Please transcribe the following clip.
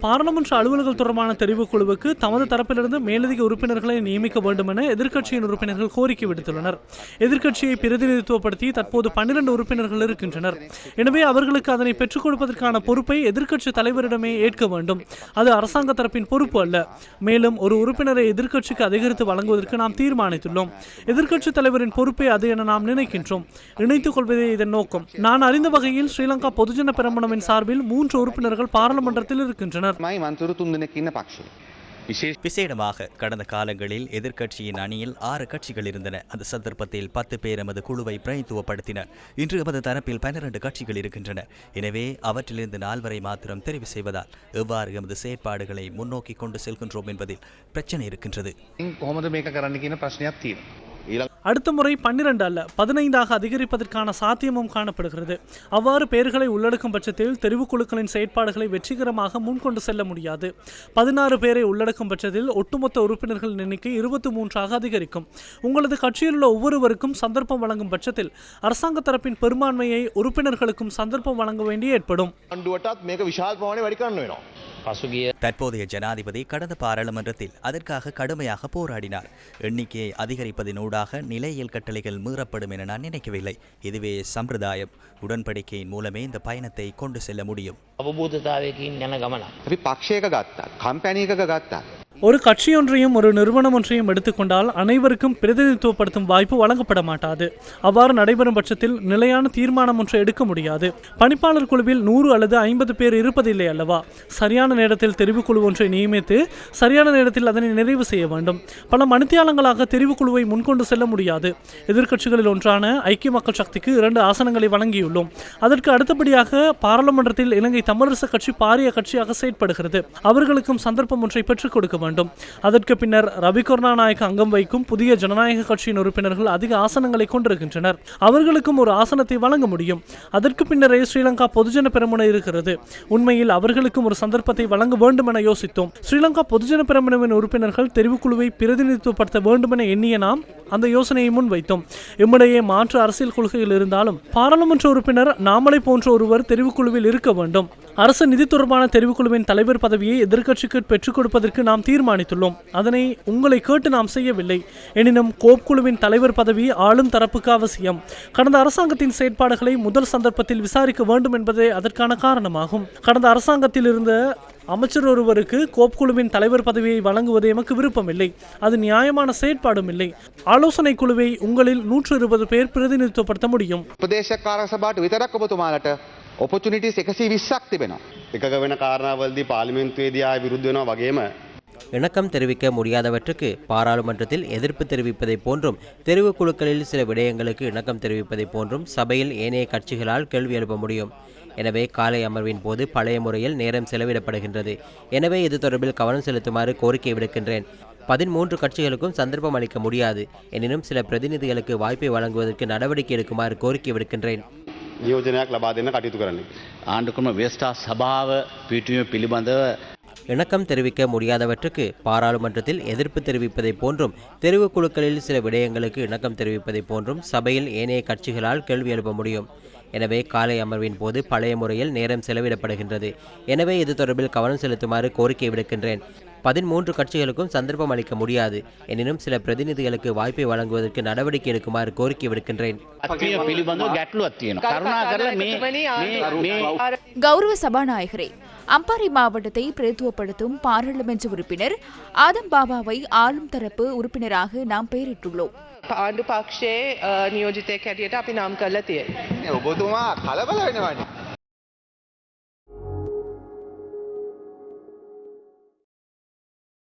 பாராளுமன்ற அலுவல்கள் தொடர்பான தெரிவுக்குழுவுக்கு தமது தரப்பிலிருந்து மேலதிக உறுப்பினர்களை நியமிக்க வேண்டும் என எதிர்க்கட்சியின் உறுப்பினர்கள் கோரிக்கை விடுத்துள்ளனர். எதிர்க்கட்சியை பிரதிநிதித்துவப்படுத்தி தற்போது பன்னிரண்டு உறுப்பினர்கள் இருக்கின்றனர். எனவே அவர்களுக்கு அதனை பெற்றுக் கொடுப்பதற்கான பொறுப்பை எதிர்க்கட்சி தலைவரிடமே ஏற்க வேண்டும். அது அரசாங்க தரப்பின் பொறுப்பு அல்ல. மேலும் ஒரு உறுப்பினரை எதிர்க்கட்சிக்கு அதிகரித்து வழங்குவதற்கு நாம் தீர்மானித்துள்ளோம். எதிர்க்கட்சி தலைவரின் பொறுப்பே அது என நாம் நினைக்கின்றோம். இணைத்துக் கொள்வதே இதன் நோக்கம். நான் அறிந்த வகையில் ஸ்ரீலங்கா பொதுஜன பெரம்பனவின் சார்பில் மூன்று உறுப்பினர்கள் பாராளுமன்ற பாராளுமன்றத்தில் இருக்கின்றனர். விசேடமாக கடந்த காலங்களில் எதிர்க்கட்சியின் அணியில் ஆறு கட்சிகள் இருந்தன அந்த சந்தர்ப்பத்தில் பத்து பேர் எமது குழுவை பிரதித்துவப்படுத்தினர் இன்று எமது தரப்பில் பன்னிரண்டு கட்சிகள் இருக்கின்றன எனவே அவற்றிலிருந்து நால்வரை மாத்திரம் தெரிவு செய்வதால் எவ்வாறு எமது செயற்பாடுகளை முன்னோக்கி கொண்டு செல்கின்றோம் என்பதில் பிரச்சனை இருக்கின்றது அடுத்த முறை பன்னிரண்டு அல்ல பதினைந்தாக அதிகரிப்பதற்கான சாத்தியமும் காணப்படுகிறது. அவ்வாறு பெயர்களை உள்ளடக்கும் பட்சத்தில் தெரிவுக்குழுக்களின் செயற்பாடுகளை வெற்றிகரமாக முன்கொண்டு செல்ல முடியாது. பதினாறு பேரை உள்ளடக்கும் பட்சத்தில் ஒட்டுமொத்த உறுப்பினர்களின் எண்ணிக்கை இருபத்தி மூன்றாக அதிகரிக்கும். உங்களது கட்சியில் உள்ள ஒவ்வொருவருக்கும் சந்தர்ப்பம் வழங்கும் பட்சத்தில் அரசாங்க தரப்பின் பெரும்பான்மையை உறுப்பினர்களுக்கும் சந்தர்ப்பம் வழங்க வேண்டிய ஏற்படும். අන්ඩුවටත් මේක විශාල් ප්‍රමාණය වැඩි කරන්න වෙනවා. පසුගිය தற்போதைய ஜனாதிபதி கடந்த பாராளுமன்றத்தில் அதற்காக கடுமையாக போராடினார் எண்ணிக்கையை அதிகரிப்பதனூடாக நிலையியல் கட்டளைகள் மீறப்படும் என நான் நினைக்கவில்லை இதுவே சம்பிரதாயம் உடன்படிக்கையின் மூலமே இந்த பயணத்தை கொண்டு செல்ல முடியும் අවබෝධතාවයකින් යන ගමනක්. අපි පක්ෂයක ගත්තා කම්පැනි එකක ගත්තා. ஒரு கட்சியொன்றையும் ஒரு நிறுவனம் ஒன்றையும் எடுத்துக்கொண்டால் அனைவருக்கும் பிரதிநிதித்துவப்படுத்தும் வாய்ப்பு வழங்கப்பட மாட்டாது அவ்வாறு நடைபெறும் பட்சத்தில் நிலையான தீர்மானம் ஒன்றை எடுக்க முடியாது. பணிப்பாளர் குழுவில் நூறு அல்லது ஐம்பது பேர் இருப்பதில்லை அல்லவா? சரியான நேரத்தில் தெரிவுக்குழு ஒன்றை நியமித்து சரியான நேரத்தில் அதனை நிறைவு செய்ய வேண்டும். பல மணித்தியாலங்களாக தெரிவுக்குழுவை முன்கொண்டு செல்ல முடியாது. எதிர்க்கட்சிகளில் ஒன்றான ஐக்கிய மக்கள் சக்திக்கு இரண்டு ஆசனங்களை வழங்கியுள்ளோம். அதற்கு அடுத்தபடியாக பாராளுமன்றத்தில் இலங்கை தமிழரசு கட்சி பாரிய கட்சியாக செயற்படுகிறது. அவர்களுக்கும் சந்தர்ப்பம் ஒன்றை பெற்றுக் கொடுக்க வேண்டும். அதற்கு பின்னர் ரவி கருணாநாயக் அங்கம் வைக்கும் புதிய ஜனநாயக கட்சியின் உறுப்பினர்கள் அதிக ஆசனங்களை கொண்டிருக்கின்றனர். அவர்களுக்கும் ஒரு ஆசனத்தை வழங்க முடியும். அதற்கு பின்னரே ஸ்ரீலங்கா பொதுஜன பெருமுனை இருக்கிறது. உண்மையில் அவர்களுக்கும் ஒரு சந்தர்ப்பத்தை வழங்க வேண்டும் என யோசித்தோம். ஸ்ரீலங்கா பொதுஜன பெரமுனவின் உறுப்பினர்கள் தெரிவுக்குழுவை பிரதிநிதித்துவப்படுத்த வேண்டும் என எண்ணிய நாம் அந்த யோசனையை முன்வைத்தோம். எம்மிடையே மாற்று அரசியல் கொள்கைகள் இருந்தாலும் பாராளுமன்ற உறுப்பினர் நாமலை போன்ற ஒருவர் தெரிவுக்குழுவில் இருக்க வேண்டும். அரசு நிதி தொடர்பான தெரிவுக்குழுவின் தலைவர் பதவியை எதிர்க்கட்சிக்கு பெற்றுக் கொடுப்பதற்கு நாம் தீர்மானித்துள்ளோம். அதனை உங்களை கேட்டு நாம் செய்யவில்லை. எனினும் கோப் குழுவின் தலைவர் பதவி ஆளும் தரப்புக்கு அவசியம். கடந்த அரசாங்கத்தின் செயற்பாடுகளை முதல் சந்தர்ப்பத்தில் விசாரிக்க வேண்டும் என்பதே அதற்கான காரணமாகும். கடந்த அரசாங்கத்தில் இருந்த அமைச்சர் ஒருவருக்கு கோப்குழுவின் தலைவர் பதவியை வழங்குவது எமக்கு விருப்பமில்லை. அது நியாயமான செயற்பாடும் இல்லை. ஆலோசனை குழுவை உங்களில் நூற்று இருபது பேர் பிரதிநிதித்துவப்படுத்த முடியும். ඔපචුනිටිස් එකසී විස්සක් තිබෙනවා. එකක වෙන කාරණාවලදී පාලිමෙන්තුවේදී ආය විරුද්ධ වෙනවා වගේම இணக்கம் தெரிவிக்க முடியாதவற்றுக்கு பாராளுமன்றத்தில் எதிர்ப்பு தெரிவிப்பதைப் போன்றும் தெரிவுக்குழுக்களில் சில விடயங்களுக்கு இணக்கம் தெரிவிப்பதைப் போன்றும் சபையில் ஏனைய கட்சிகளால் கேள்வி எழுப்ப முடியும் எனவே காலை அமர்வின் போது பழைய முறையில் நேரம் செலவிடப்படுகின்றது எனவே இது தொடர்பில் கவனம் செலுத்துமாறு கோரிக்கை விடுக்கின்றேன் பதிமூன்று கட்சிகளுக்கும் சந்தர்ப்பம் அளிக்க முடியாது எனினும் சில பிரதிநிதிகளுக்கு வாய்ப்பை வழங்குவதற்கு நடவடிக்கை எடுக்குமாறு கோரிக்கை விடுக்கின்றேன் නියෝජනයක් ලබා දෙන්න කටයුතු කරන්නේ. ආණ්ඩුක්‍රම ව්‍යස්ථා සභාව පිටුවීම පිළිබඳව இணக்கம் தெரிவிக்க முடியாதவற்றுக்கு பாராளுமன்றத்தில் எதிர்ப்பு தெரிவிப்பதைப் போன்றும் தெரிவுக்குழுக்களில் சில விடயங்களுக்கு இணக்கம் தெரிவிப்பதைப் போன்றும் சபையில் ஏனைய கட்சிகளால் கேள்வி எழுப்ப முடியும் எனவே காலை அமர்வின் போது பழைய முறையில் நேரம் செலவிடப்படுகின்றது எனவே இது தொடர்பில் கவனம் செலுத்துமாறு கோரிக்கை விடுக்கின்றேன் பதிமூன்று கட்சிகளுக்கும் சந்தர்ப்பம் அளிக்க முடியாது எனினும் சில பிரதிநிதிகளுக்கு வாய்ப்பை வழங்குவதற்கு நடவடிக்கை எடுக்குமாறு கோரிக்கை விடுக்கின்றேன் අත්වීම පිළිබඳව ගැටලුවක් තියෙනවා. කරුණා කරලා මේ මේ මේ கௌரவ சபாநாயகரே அம்பாறை மாவட்டத்தை பிரதித்துவப்படுத்தும் பாராளுமன்ற உறுப்பினர் ஆதம் பாபாவை ஆளும் தரப்பு உறுப்பினராக நாம் பெயரிட்டுள்ளோம் ආණ්ඩු පක්ෂයේ නියෝජිතය කැටියට අපි නම් කරලා තිය. ඔබතුමා කලබල වෙනවන්නේ.